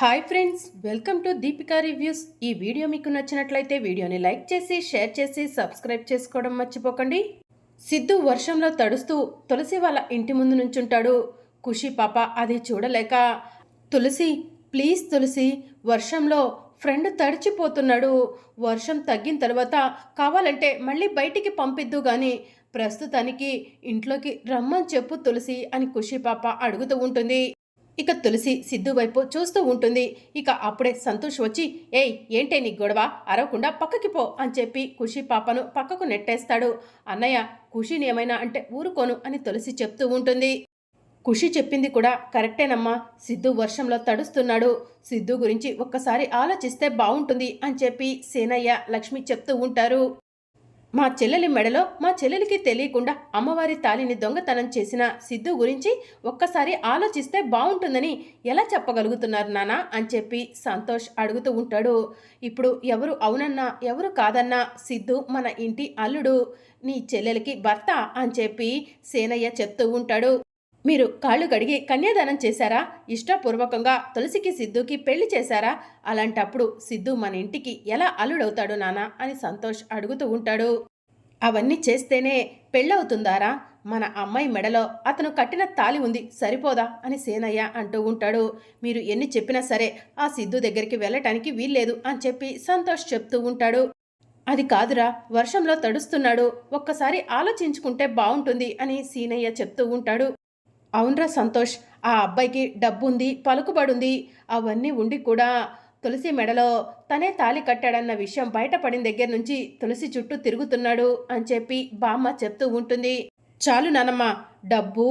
Hi friends welcome to Deepika reviews ఈ video మీకు నచ్చినట్లయితే వీడియోని లైక్ చేసి షేర్ చేసి సబ్స్క్రైబ్ చేసుకోవడం మర్చిపోకండి. సిద్ధు వర్షంలో తడుస్తూ తులసి వాళ్ళ ఇంటి ముందు నుంచుంటాడు. ఖుషి పాప అది చూడలేక తులసి ప్లీజ్ తులసి వర్షంలో ఫ్రెండ్ తడిచిపోతున్నాడు. వర్షం తగ్గిన తర్వాత కావాలంటే మళ్ళీ బయటికి పంపిద్దు కానీ ప్రస్తుతానికి ఇంట్లోకి రమ్మని చెప్పు తులసి అని ఖుషి పాప అడుగుతూ ఉంటుంది. ఇక తులసి సిద్ధు వైపు చూస్తూ ఉంటుంది. ఇక అప్పుడే సంతోష్ వచ్చి ఏయ్ ఏంటే నీ గొడవ? అరవకుండా పక్కకి పో అని చెప్పి ఖుషి పాపను పక్కకు నెట్టేస్తాడు. అన్నయ్య ఖుషిని ఏమైనా అంటే ఊరుకోను అని తులసి చెప్తూ ఉంటుంది. ఖుషి చెప్పింది కూడా కరెక్టేనమ్మా. సిద్ధు వర్షంలో తడుస్తున్నాడు. సిద్ధు గురించి ఒక్కసారి ఆలోచిస్తే బాగుంటుంది అని చెప్పి సేనయ్య లక్ష్మి చెప్తూ ఉంటారు. మా చెల్లెలి మెడలో మా చెల్లెలికి తెలియకుండా అమ్మవారి తాలిని దొంగతనం చేసిన సిద్ధు గురించి ఒక్కసారి ఆలోచిస్తే బాగుంటుందని ఎలా చెప్పగలుగుతున్నారు నానా అని చెప్పి సంతోష్ అడుగుతూ ఉంటాడు. ఇప్పుడు ఎవరు అవునన్నా ఎవరు కాదన్నా సిద్ధు మన ఇంటి అల్లుడు నీ చెల్లెలికి భర్త అని చెప్పి సేనయ్య చెప్తూ ఉంటాడు. మీరు కాళ్ళు కడిగి కన్యాదానం చేశారా? ఇష్టపూర్వకంగా తులసికి సిద్ధుకి పెళ్ళి చేశారా? అలాంటప్పుడు సిద్ధు మన ఇంటికి ఎలా అల్లుడవుతాడు నానా? అని సంతోష్ అడుగుతూ ఉంటాడు. అవన్నీ చేస్తేనే పెళ్ళవుతుందారా? మన అమ్మాయి మెడలో అతను కట్టిన తాలి ఉంది సరిపోదా? అని సేనయ్య అంటూ ఉంటాడు. మీరు ఎన్ని చెప్పినా సరే ఆ సిద్ధు దగ్గరికి వెళ్ళటానికి వీల్లేదు అని చెప్పి సంతోష్ చెప్తూ ఉంటాడు. అది కాదురా వర్షంలో తడుస్తున్నాడు. ఒక్కసారి ఆలోచించుకుంటే బాగుంటుంది అని సీనయ్య చెప్తూ ఉంటాడు. అవునరా సంతోష్ ఆ అబ్బాయికి డబ్బుంది పలుకుబడుంది అవన్నీ ఉండి కూడా తులసి మెడలో తనే తాలి కట్టాడన్న విషయం బయటపడిన దగ్గర నుంచి తులసి చుట్టూ తిరుగుతున్నాడు అని చెప్పి బామ్మ చెప్తూ ఉంటుంది. చాలు నానమ్మ డబ్బు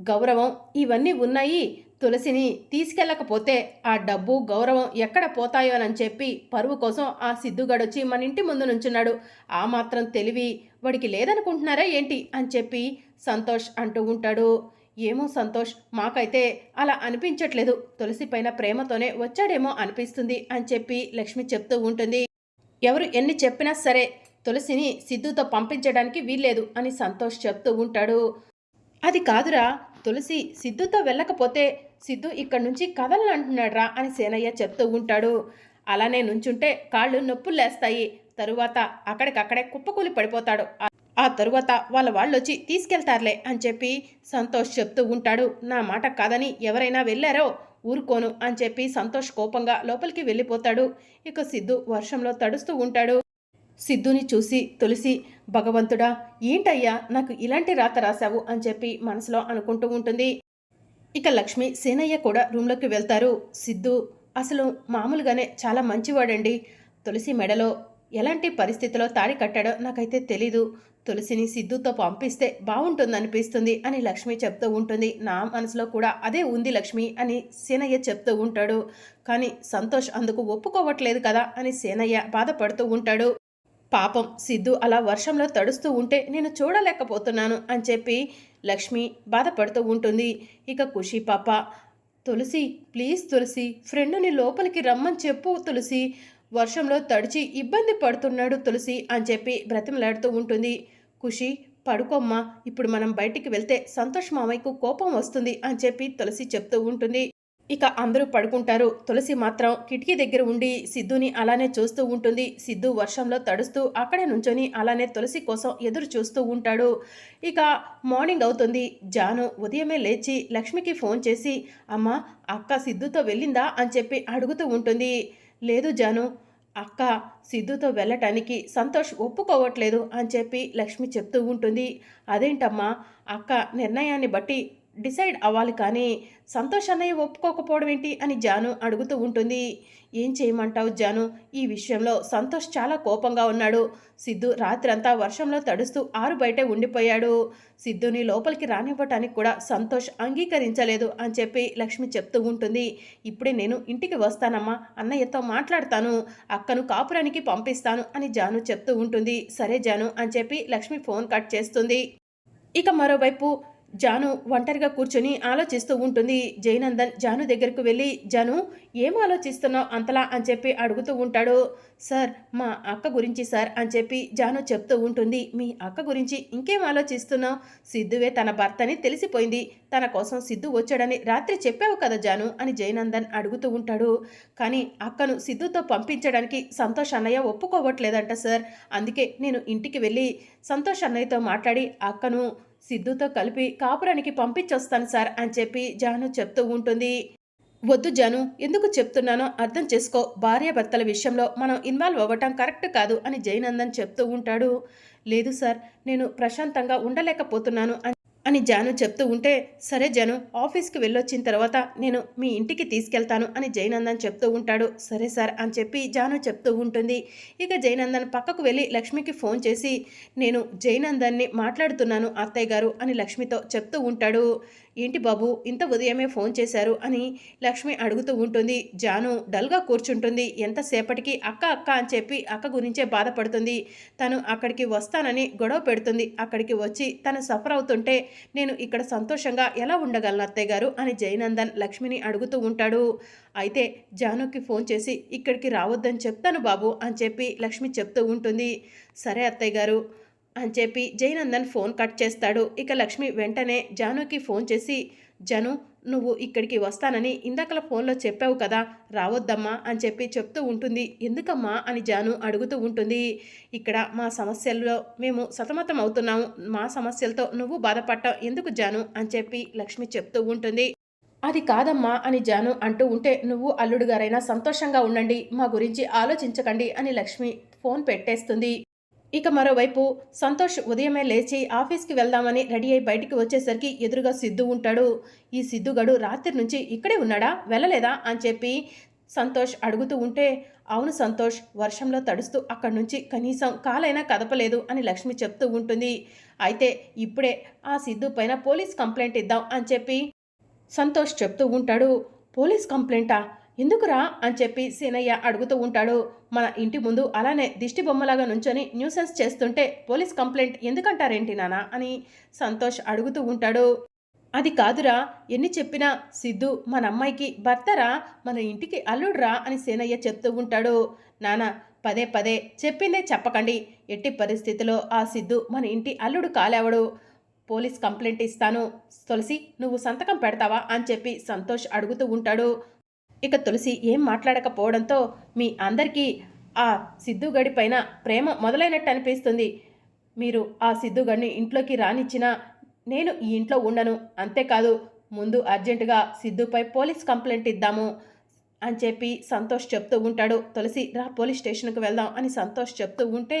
గౌరవం ఇవన్నీ ఉన్నాయి. తులసిని తీసుకెళ్ళకపోతే ఆ డబ్బు గౌరవం ఎక్కడ పోతాయోనని చెప్పి పరువు కోసం ఆ సిద్ధుగడొచ్చి మన ఇంటి ముందు నుంచున్నాడు. ఆ మాత్రం తెలివి వాడికి లేదనుకుంటున్నారా ఏంటి అని చెప్పి సంతోష్ అంటూ ఉంటాడు. ఏమో సంతోష్ మాకైతే అలా అనిపించట్లేదు. తులసి పైన ప్రేమతోనే వచ్చాడేమో అనిపిస్తుంది అని చెప్పి లక్ష్మి చెప్తూ ఉంటుంది. ఎవరు ఎన్ని చెప్పినా సరే తులసిని సిద్ధుతో పంపించడానికి వీల్లేదు అని సంతోష్ చెప్తూ ఉంటాడు. అది కాదురా తులసి సిద్ధుతో వెళ్ళకపోతే సిద్ధు ఇక్కడి నుంచి కదలనంటున్నాడ్రా అని సేనయ్య చెప్తూ ఉంటాడు. అలానే నుంచుంటే కాళ్ళు నొప్పులు లేస్తాయి. తరువాత అక్కడికక్కడే కుప్పకూలి పడిపోతాడు. ఆ తరువాత వాళ్ళ వాళ్ళు వచ్చి తీసుకెళ్తారులే అని చెప్పి సంతోష్ చెప్తూ ఉంటాడు. నా మాట కాదని ఎవరైనా వెళ్ళారో ఊరుకోను అని చెప్పి సంతోష్ కోపంగా లోపలికి వెళ్ళిపోతాడు. ఇక సిద్ధు వర్షంలో తడుస్తూ ఉంటాడు. సిద్ధుని చూసి తులసి భగవంతుడా ఏంటయ్యా నాకు ఇలాంటి రాత రాశావు అని చెప్పి మనసులో అనుకుంటూ ఉంటుంది. ఇక లక్ష్మి సేనయ్య కూడా రూమ్లోకి వెళ్తారు. సిద్ధు అసలు మామూలుగానే చాలా మంచివాడండి. తులసి మెడలో ఎలాంటి పరిస్థితిలో తాడి కట్టాడో నాకైతే తెలీదు. తులసిని సిద్ధుతో పంపిస్తే బాగుంటుందనిపిస్తుంది అని లక్ష్మి చెప్తూ ఉంటుంది. నా మనసులో కూడా అదే ఉంది లక్ష్మి అని సేనయ్య చెప్తూ ఉంటాడు. కానీ సంతోష్ అందుకు ఒప్పుకోవట్లేదు కదా అని సేనయ్య బాధపడుతూ ఉంటాడు. పాపం సిద్ధు అలా వర్షంలో తడుస్తూ ఉంటే నేను చూడలేకపోతున్నాను అని చెప్పి లక్ష్మి బాధపడుతూ ఉంటుంది. ఇక ఖుషి పాప తులసి ప్లీజ్ తులసి ఫ్రెండుని లోపలికి రమ్మని చెప్పు తులసి. వర్షంలో తడిచి ఇబ్బంది పడుతున్నాడు తులసి అని చెప్పి బ్రతిమలాడుతూ ఉంటుంది. ఖుషి పడుకోమ్మా ఇప్పుడు మనం బయటికి వెళ్తే సంతోష్ మామయ్యకు కోపం వస్తుంది అని చెప్పి తులసి చెప్తూ ఉంటుంది. ఇక అందరూ పడుకుంటారు. తులసి మాత్రం కిటికీ దగ్గర ఉండి సిద్ధుని అలానే చూస్తూ ఉంటుంది. సిద్ధు వర్షంలో తడుస్తూ అక్కడే నుంచొని అలానే తులసి కోసం ఎదురు చూస్తూ ఉంటాడు. ఇక మార్నింగ్ అవుతుంది. జాను ఉదయమే లేచి లక్ష్మికి ఫోన్ చేసి అమ్మ అక్క సిద్ధుతో వెళ్ళిందా? అని చెప్పి అడుగుతూ ఉంటుంది. లేదు జాను అక్క సిద్ధుతో వెళ్ళటానికి సంతోష్ ఒప్పుకోవట్లేదు అని చెప్పి లక్ష్మి చెప్తూ ఉంటుంది. అదేంటమ్మా అక్క నిర్ణయాన్ని బట్టి డిసైడ్ అవ్వాలి కానీ సంతోష్ అన్నయ్య ఒప్పుకోకపోవడం ఏంటి అని జాను అడుగుతూ ఉంటుంది. ఏం చేయమంటావు జాను? ఈ విషయంలో సంతోష్ చాలా కోపంగా ఉన్నాడు. సిద్ధు రాత్రంతా వర్షంలో తడుస్తూ ఆరు బయటే ఉండిపోయాడు. సిద్ధుని లోపలికి రానివ్వటానికి కూడా సంతోష్ అంగీకరించలేదు అని చెప్పి లక్ష్మి చెప్తూ ఉంటుంది. ఇప్పుడే నేను ఇంటికి వస్తానమ్మా అన్నయ్యతో మాట్లాడతాను అక్కను కాపురానికి పంపిస్తాను అని జాను చెప్తూ ఉంటుంది. సరే జాను అని చెప్పి లక్ష్మి ఫోన్ కట్ చేస్తుంది. ఇక మరోవైపు జాను ఒంటరిగా కూర్చొని ఆలోచిస్తూ ఉంటుంది. జయనందన్ జాను దగ్గరకు వెళ్ళి జాను ఏం ఆలోచిస్తున్నావు అంతలా? అని చెప్పి అడుగుతూ ఉంటాడు. సార్ మా అక్క గురించి సార్ అని చెప్పి జాను చెప్తూ ఉంటుంది. మీ అక్క గురించి ఇంకేం ఆలోచిస్తున్నావు? సిద్ధువే తన భర్తని తెలిసిపోయింది. తన కోసం సిద్ధు వచ్చాడని రాత్రి చెప్పావు కదా జాను అని జయనందన్ అడుగుతూ ఉంటాడు. కానీ అక్కను సిద్ధుతో పంపించడానికి సంతోష్ అన్నయ్య ఒప్పుకోవట్లేదంట సార్. అందుకే నేను ఇంటికి వెళ్ళి సంతోష్ అన్నయ్యతో మాట్లాడి అక్కను సిద్ధుతో కలిపి కాపురానికి పంపించొస్తాను సార్ అని చెప్పి జాను చెప్తూ ఉంటుంది. వద్దు జాను ఎందుకు చెప్తున్నానో అర్థం చేసుకో. భార్యాభర్తల విషయంలో మనం ఇన్వాల్వ్ అవ్వటం కరెక్ట్ కాదు అని జయనందన్ చెప్తూ ఉంటాడు. లేదు సార్ నేను ప్రశాంతంగా ఉండలేకపోతున్నాను అని జాను చెప్తూ ఉంటే సరే జాను ఆఫీస్కి వెళ్ళొచ్చిన తర్వాత నేను మీ ఇంటికి తీసుకెళ్తాను అని జయనందన్ చెప్తూ ఉంటాడు. సరే సార్ అని చెప్పి జాను చెప్తూ ఉంటుంది. ఇక జయనందన్ పక్కకు వెళ్ళి లక్ష్మికి ఫోన్ చేసి నేను జయనందన్ని మాట్లాడుతున్నాను అత్తయ్య గారు అని లక్ష్మితో చెప్తూ ఉంటాడు. ఏంటి బాబు ఇంత ఉదయమే ఫోన్ చేశారు అని లక్ష్మి అడుగుతూ ఉంటుంది. జాను డల్గా కూర్చుంటుంది. ఎంతసేపటికి అక్క అక్క అని చెప్పి అక్క గురించే బాధపడుతుంది. తను అక్కడికి వస్తానని గొడవ పెడుతుంది. అక్కడికి వచ్చి తను సఫర్ అవుతుంటే నేను ఇక్కడ సంతోషంగా ఎలా ఉండగలను అత్తయ్య గారు? అని జయనందన్ లక్ష్మిని అడుగుతూ ఉంటాడు. అయితే జానుకి ఫోన్ చేసి ఇక్కడికి రావద్దని చెప్తాను బాబు అని చెప్పి లక్ష్మి చెప్తూ ఉంటుంది. సరే అత్తయ్య గారు అని చెప్పి జయనందన్ ఫోన్ కట్ చేస్తాడు. ఇక లక్ష్మి వెంటనే జానుకి ఫోన్ చేసి జను నువ్వు ఇక్కడికి వస్తానని ఇందాకల ఫోన్లో చెప్పావు కదా రావద్దమ్మా అని చెప్పి చెప్తూ ఉంటుంది. ఎందుకమ్మా అని జాను అడుగుతూ ఉంటుంది. ఇక్కడ మా సమస్యల్లో మేము సతమతం అవుతున్నాము. మా సమస్యలతో నువ్వు బాధపడటం ఎందుకు జాను అని చెప్పి లక్ష్మి చెప్తూ ఉంటుంది. అది కాదమ్మా అని జాను అంటూ ఉంటే నువ్వు అల్లుడు గారైనా సంతోషంగా ఉండండి. మా గురించి ఆలోచించకండి అని లక్ష్మి ఫోన్ పెట్టేస్తుంది. ఇక మరోవైపు సంతోష్ ఉదయమే లేచి ఆఫీస్కి వెళ్దామని రెడీ అయి బయటికి వచ్చేసరికి ఎదురుగా సిద్ధు ఉంటాడు. ఈ సిద్ధుగడు రాత్రి నుంచి ఇక్కడే ఉన్నాడా? వెళ్ళలేదా? అని చెప్పి సంతోష్ అడుగుతూ ఉంటే అవును సంతోష్ వర్షంలో తడుస్తూ అక్కడి నుంచి కనీసం కాలైనా కదపలేదు అని లక్ష్మి చెప్తూ ఉంటుంది. అయితే ఇప్పుడే ఆ సిద్ధు పైన పోలీస్ కంప్లైంట్ ఇద్దాం అని చెప్పి సంతోష్ చెప్తూ ఉంటాడు. పోలీస్ కంప్లైంటా? ఎందుకురా అని చెప్పి సీనయ్య అడుగుతూ ఉంటాడు. మన ఇంటి ముందు అలానే దిష్టి బొమ్మలాగా నుంచొని న్యూసెన్స్ చేస్తుంటే పోలీస్ కంప్లైంట్ ఎందుకంటారేంటి నానా అని సంతోష్ అడుగుతూ ఉంటాడు. అది కాదురా ఎన్ని చెప్పినా సిద్ధు మన అమ్మాయికి భర్తరా మన ఇంటికి అల్లుడురా అని సేనయ్య చెప్తూ ఉంటాడు. నానా పదే పదే చెప్పిందే చెప్పకండి. ఎట్టి పరిస్థితిలో ఆ సిద్ధు మన ఇంటి అల్లుడు కాలేవడు. పోలీస్ కంప్లైంట్ ఇస్తాను. తులసి నువ్వు సంతకం పెడతావా అని చెప్పి సంతోష్ అడుగుతూ ఉంటాడు. ఇక తులసి ఏం మాట్లాడకపోవడంతో మీ అందరికీ ఆ సిద్ధుగడి పైన ప్రేమ మొదలైనట్టు అనిపిస్తుంది. మీరు ఆ సిద్ధుగడిని ఇంట్లోకి రానిచ్చినా నేను ఈ ఇంట్లో ఉండను. అంతేకాదు ముందు అర్జెంటుగా సిద్ధుపై పోలీస్ కంప్లైంట్ ఇద్దాము అని చెప్పి సంతోష్ చెప్తూ ఉంటాడు. తులసి రా పోలీస్ స్టేషన్కి వెళ్దాం అని సంతోష్ చెప్తూ ఉంటే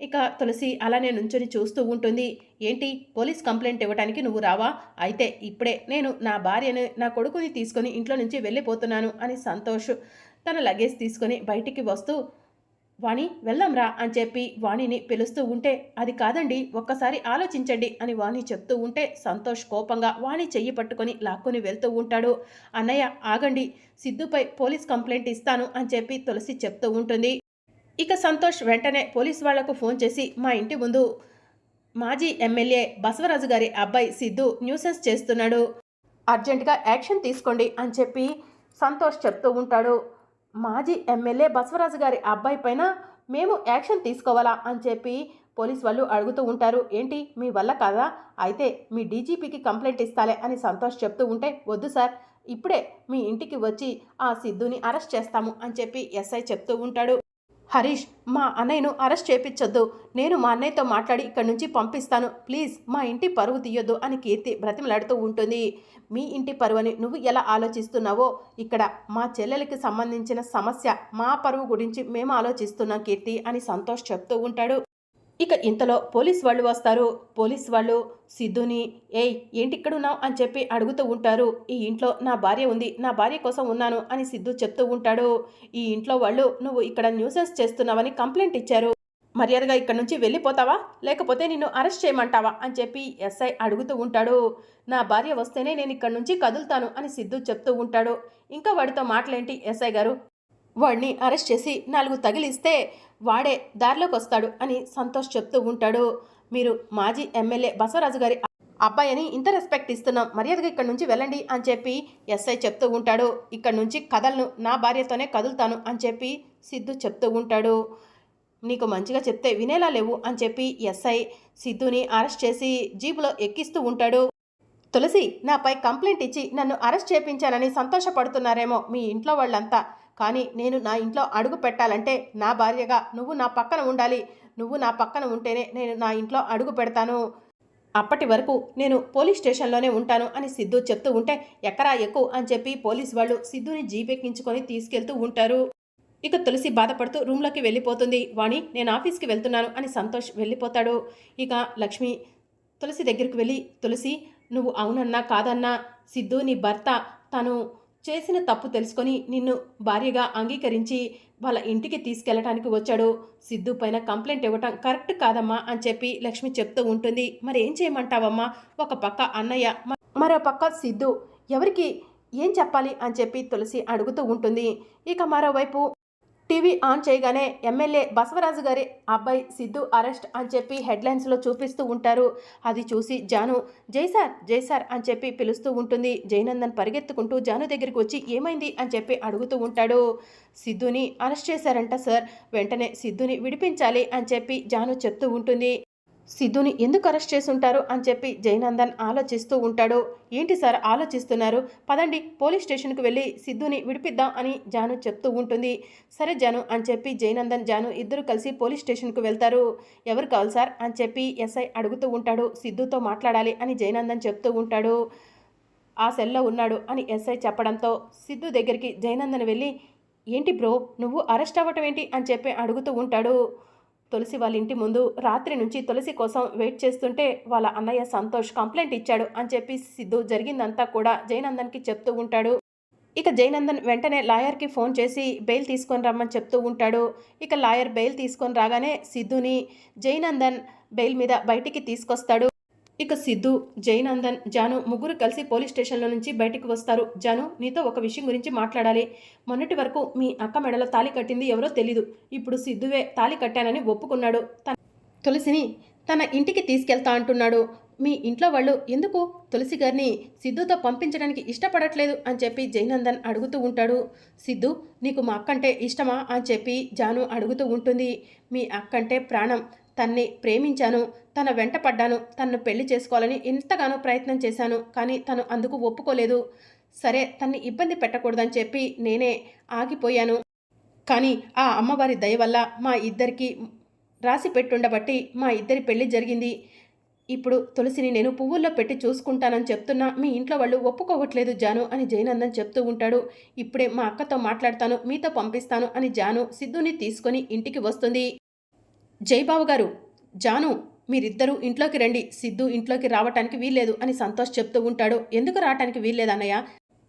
ఇక తులసి అలానే నుంచొని చూస్తూ ఉంటుంది. ఏంటి? పోలీస్ కంప్లైంట్ ఇవ్వడానికి నువ్వు రావా? అయితే ఇప్పుడే నేను నా భార్యను నా కొడుకుని తీసుకొని ఇంట్లో నుంచి వెళ్ళిపోతున్నాను అని సంతోష్ తన లగేజ్ తీసుకొని బయటికి వస్తూ వాణి వెళ్దాంరా అని చెప్పి వాణిని పిలుస్తూ ఉంటే అది కాదండి ఒక్కసారి ఆలోచించండి అని వాణి చెప్తూ ఉంటే సంతోష్ కోపంగా వాణి చెయ్యి పట్టుకొని లాక్కొని వెళ్తూ ఉంటాడు. అన్నయ్య ఆగండి సిద్ధుపై పోలీస్ కంప్లైంట్ ఇస్తాను అని చెప్పి తులసి చెప్తూ ఉంటుంది. ఇక సంతోష్ వెంటనే పోలీస్ వాళ్ళకు ఫోన్ చేసి మా ఇంటి ముందు మాజీ ఎమ్మెల్యే బసవరాజు గారి అబ్బాయి సిద్ధు న్యూసెన్స్ చేస్తున్నాడు. అర్జెంటుగా యాక్షన్ తీసుకోండి అని చెప్పి సంతోష్ చెప్తూ ఉంటాడు. మాజీ ఎమ్మెల్యే బసవరాజు గారి అబ్బాయి పైన మేము యాక్షన్ తీసుకోవాలా అని చెప్పి పోలీస్ వాళ్ళు అడుగుతూ ఉంటారు. ఏంటి? మీ వల్ల కాదా? అయితే మీ డీజీపీకి కంప్లైంట్ ఇస్తాలే అని సంతోష్ చెప్తూ ఉంటే వద్దు సార్. ఇప్పుడే మీ ఇంటికి వచ్చి ఆ సిద్ధుని అరెస్ట్ చేస్తాము అని చెప్పి ఎస్ఐ చెప్తూ ఉంటాడు. హరీష్ మా అన్నయ్యను అరెస్ట్ చేపించొద్దు నేను మా అన్నయ్యతో మాట్లాడి ఇక్కడి నుంచి పంపిస్తాను. ప్లీజ్ మా ఇంటి పరువు తీయొద్దు అని కీర్తి బ్రతిమలాడుతూ ఉంటుంది. మీ ఇంటి పరువని నువ్వు ఎలా ఆలోచిస్తున్నావో ఇక్కడ మా చెల్లెలకి సంబంధించిన సమస్య మా పరువు గురించి మేము ఆలోచిస్తున్నాం కీర్తి అని సంతోష్ చెప్తూ ఉంటాడు. ఇక ఇంతలో పోలీస్ వాళ్ళు వస్తారు. పోలీస్ వాళ్ళు సిద్ధుని ఏయ్ ఏంటి ఉన్నావు అని చెప్పి అడుగుతూ ఉంటారు. ఈ ఇంట్లో నా భార్య ఉంది. నా భార్య కోసం ఉన్నాను అని సిద్ధు చెప్తూ ఉంటాడు. ఈ ఇంట్లో వాళ్ళు నువ్వు ఇక్కడ న్యూసెన్స్ చేస్తున్నావని కంప్లైంట్ ఇచ్చారు. మర్యాదగా ఇక్కడ నుంచి వెళ్ళిపోతావా? లేకపోతే నిన్ను అరెస్ట్ చేయమంటావా? అని చెప్పి ఎస్ఐ అడుగుతూ ఉంటాడు. నా భార్య వస్తేనే నేను ఇక్కడ నుంచి కదులుతాను అని సిద్ధు చెప్తూ ఉంటాడు. ఇంకా వాడితో మాటలేంటి ఎస్ఐ గారు? వాడిని అరెస్ట్ చేసి నాలుగు తగిలిస్తే వాడే దారిలోకి వస్తాడు అని సంతోష్ చెప్తూ ఉంటాడు. మీరు మాజీ ఎమ్మెల్యే బసవరాజు గారి అబ్బాయిని ఇంత రెస్పెక్ట్ ఇస్తున్నాం మర్యాదగా ఇక్కడ నుంచి వెళ్ళండి అని చెప్పి ఎస్ఐ చెప్తూ ఉంటాడు. ఇక్కడ నుంచి కథలను నా భార్యతోనే కదులుతాను అని చెప్పి సిద్ధు చెప్తూ ఉంటాడు. నీకు మంచిగా చెప్తే వినేలా లేవు అని చెప్పి ఎస్ఐ సిద్ధుని అరెస్ట్ చేసి జీపులో ఎక్కిస్తూ ఉంటాడు. తులసి నాపై కంప్లైంట్ ఇచ్చి నన్ను అరెస్ట్ చేపించానని సంతోషపడుతున్నారేమో మీ ఇంట్లో వాళ్ళంతా. కానీ నేను నా ఇంట్లో అడుగు పెట్టాలంటే నా భార్యగా నువ్వు నా పక్కన ఉండాలి. నువ్వు నా పక్కన ఉంటేనే నేను నా ఇంట్లో అడుగు పెడతాను. అప్పటి వరకు నేను పోలీస్ స్టేషన్లోనే ఉంటాను అని సిద్ధు చెప్తూ ఉంటే ఎక్కరా ఎక్కువ అని చెప్పి పోలీస్ వాళ్ళు సిద్ధుని జీపెక్కించుకొని తీసుకెళ్తూ ఉంటారు. ఇక తులసి బాధపడుతూ రూమ్లోకి వెళ్ళిపోతుంది. వాణి నేను ఆఫీస్కి వెళ్తున్నాను అని సంతోష్ వెళ్ళిపోతాడు. ఇక లక్ష్మి తులసి దగ్గరికి వెళ్ళి తులసి నువ్వు అవునన్నా కాదన్నా సిద్ధు నీ భర్త తను చేసిన తప్పు తెలుసుకొని నిన్ను భార్యగా అంగీకరించి వాళ్ళ ఇంటికి తీసుకెళ్ళటానికి వచ్చాడు. సిద్ధు పైన కంప్లైంట్ ఇవ్వటం కరెక్ట్ కాదమ్మా అని చెప్పి లక్ష్మి చెప్తూ ఉంటుంది. మరి ఏం చేయమంటావమ్మా? ఒక పక్క అన్నయ్య మరో పక్క సిద్ధు. ఎవరికి ఏం చెప్పాలి అని చెప్పి తులసి అడుగుతూ ఉంటుంది. ఇక మరోవైపు టీవీ ఆన్ చేయగానే ఎమ్మెల్యే బసవరాజు గారి అబ్బాయి సిద్ధు అరెస్ట్ అని చెప్పి హెడ్లైన్స్లో చూపిస్తూ ఉంటారు. అది చూసి జాను జై సార్ జై సార్ అని చెప్పి పిలుస్తూ ఉంటుంది. జయనందన్ పరిగెత్తుకుంటూ జాను దగ్గరికి వచ్చి ఏమైంది? అని చెప్పి అడుగుతూ ఉంటాడు. సిద్ధుని అరెస్ట్ చేశారంట సార్. వెంటనే సిద్ధుని విడిపించాలి అని చెప్పి జాను చెప్తూ ఉంటుంది. సిద్ధుని ఎందుకు అరెస్ట్ చేసుంటారు అని చెప్పి జయనందన్ ఆలోచిస్తూ ఉంటాడు. ఏంటి సార్ ఆలోచిస్తున్నారు? పదండి పోలీస్ స్టేషన్కి వెళ్ళి సిద్ధుని విడిపిద్దాం అని జాను చెప్తూ ఉంటుంది. సరే జాను అని చెప్పి జయనందన్ జాను ఇద్దరు కలిసి పోలీస్ స్టేషన్కి వెళ్తారు. ఎవరు కావాలి సార్ అని చెప్పి ఎస్ఐ అడుగుతూ ఉంటాడు. సిద్ధుతో మాట్లాడాలి అని జయనందన్ చెప్తూ ఉంటాడు. ఆ సెల్లో ఉన్నాడు అని ఎస్ఐ చెప్పడంతో సిద్ధు దగ్గరికి జయనందన్ వెళ్ళి ఏంటి బ్రో నువ్వు అరెస్ట్ అవ్వటం ఏంటి? అని చెప్పి అడుగుతూ ఉంటాడు. తులసి వాళ్ళ ఇంటి ముందు రాత్రి నుంచి తులసి కోసం వెయిట్ చేస్తుంటే వాళ్ళ అన్నయ్య సంతోష్ కంప్లైంట్ ఇచ్చాడు అని చెప్పి సిద్ధు జరిగిందంతా కూడా జయనందన్కి చెప్తూ ఉంటాడు. ఇక జయనందన్ వెంటనే లాయర్కి ఫోన్ చేసి బెయిల్ తీసుకొని రమ్మని చెప్తూ ఉంటాడు. ఇక లాయర్ బెయిల్ తీసుకొని రాగానే సిద్ధుని జయనందన్ బెయిల్ మీద బయటికి తీసుకొస్తాడు. ఇక సిద్ధు జయనందన్ జాను ముగ్గురు కలిసి పోలీస్ స్టేషన్లో నుంచి బయటికి వస్తారు. జాను నీతో ఒక విషయం గురించి మాట్లాడాలి. మొన్నటి వరకు మీ అక్క మెడలో తాళి కట్టింది ఎవరో తెలీదు. ఇప్పుడు సిద్ధువే తాళి కట్టానని ఒప్పుకున్నాడు. తన తులసిని తన ఇంటికి తీసుకెళ్తా అంటున్నాడు. మీ ఇంట్లో వాళ్ళు ఎందుకు తులసి గారిని సిద్ధుతో పంపించడానికి ఇష్టపడట్లేదు అని చెప్పి జయనందన్ అడుగుతూ ఉంటాడు. సిద్ధు నీకు మా అక్కంటే ఇష్టమా అని చెప్పి జాను అడుగుతూ ఉంటుంది. మీ అక్కంటే ప్రాణం. తన్ని ప్రేమించాను తన వెంట పడ్డాను తన్ను పెళ్ళి చేసుకోవాలని ఎంతగానో ప్రయత్నం చేశాను కానీ తను అందుకు ఒప్పుకోలేదు. సరే తన్ని ఇబ్బంది పెట్టకూడదని చెప్పి నేనే ఆగిపోయాను. కానీ ఆ అమ్మవారి దయ వల్ల మా ఇద్దరికి రాసి పెట్టుండబట్టి మా ఇద్దరి పెళ్ళి జరిగింది. ఇప్పుడు తులసిని నేను పువ్వుల్లో పెట్టి చూసుకుంటానని చెప్తున్నా మీ ఇంట్లో వాళ్ళు ఒప్పుకోవట్లేదు జాను అని జయనందన్ చెప్తూ ఉంటాడు. ఇప్పుడే మా అక్కతో మాట్లాడతాను మీతో పంపిస్తాను అని జాను సిద్ధుని తీసుకొని ఇంటికి వస్తుంది. జైబాబు గారు జాను మీరిద్దరూ ఇంట్లోకి రండి. సిద్ధు ఇంట్లోకి రావటానికి వీల్లేదు అని సంతోష్ చెప్తూ ఉంటాడు. ఎందుకు రావటానికి వీల్లేదు అన్నయ్య?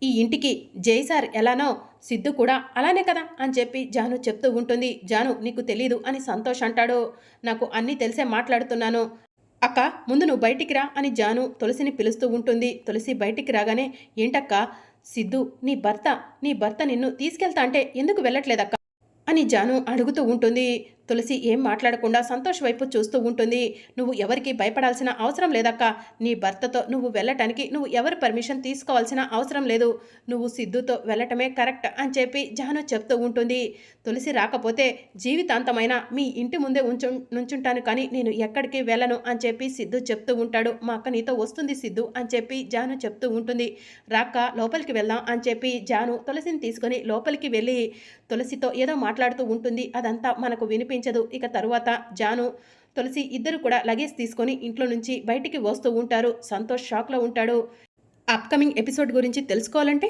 ఈ ఇంటికి జై సార్ ఎలానో సిద్ధు కూడా అలానే కదా అని చెప్పి జాను చెప్తూ ఉంటుంది. జాను నీకు తెలీదు అని సంతోష్ అంటాడు. నాకు అన్నీ తెలిసే మాట్లాడుతున్నాను. అక్క ముందు నువ్వు బయటికి రా అని జాను తులసిని పిలుస్తూ ఉంటుంది. తులసి బయటికి రాగానే ఏంటక్క? సిద్ధు నీ భర్త నీ భర్త నిన్ను తీసుకెళ్తా అంటే ఎందుకు వెళ్ళట్లేదక్క? అని జాను అడుగుతూ ఉంటుంది. తులసి ఏం మాట్లాడకుండా సంతోష్ వైపు చూస్తూ ఉంటుంది. నువ్వు ఎవరికి భయపడాల్సిన అవసరం లేదక్క. నీ భర్తతో నువ్వు వెళ్ళటానికి నువ్వు ఎవరి పర్మిషన్ తీసుకోవాల్సిన అవసరం లేదు. నువ్వు సిద్ధుతో వెళ్ళటమే కరెక్ట్ అని చెప్పి జాను చెప్తూ ఉంటుంది. తులసి రాకపోతే జీవితాంతమైన మీ ఇంటి ముందే ఉంచు నుంచుంటాను కానీ నేను ఎక్కడికి వెళ్ళను అని చెప్పి సిద్ధు చెప్తూ ఉంటాడు. మా అక్క నీతో వస్తుంది సిద్ధు అని చెప్పి జాను చెప్తూ ఉంటుంది. రాక్క లోపలికి వెళ్దాం అని చెప్పి జాను తులసిని తీసుకొని లోపలికి వెళ్ళి తులసితో ఏదో మాట్లాడుతూ ఉంటుంది. అదంతా మనకు కనిపించదు ఇక తరువాత జాను తులసి ఇద్దరు కూడా లగేజ్ తీసుకొని ఇంట్లో నుంచి బయటికి వస్తూ ఉంటారు. సంతోష్ షాక్లో ఉంటాడు. అప్కమింగ్ ఎపిసోడ్ గురించి తెలుసుకోవాలంటే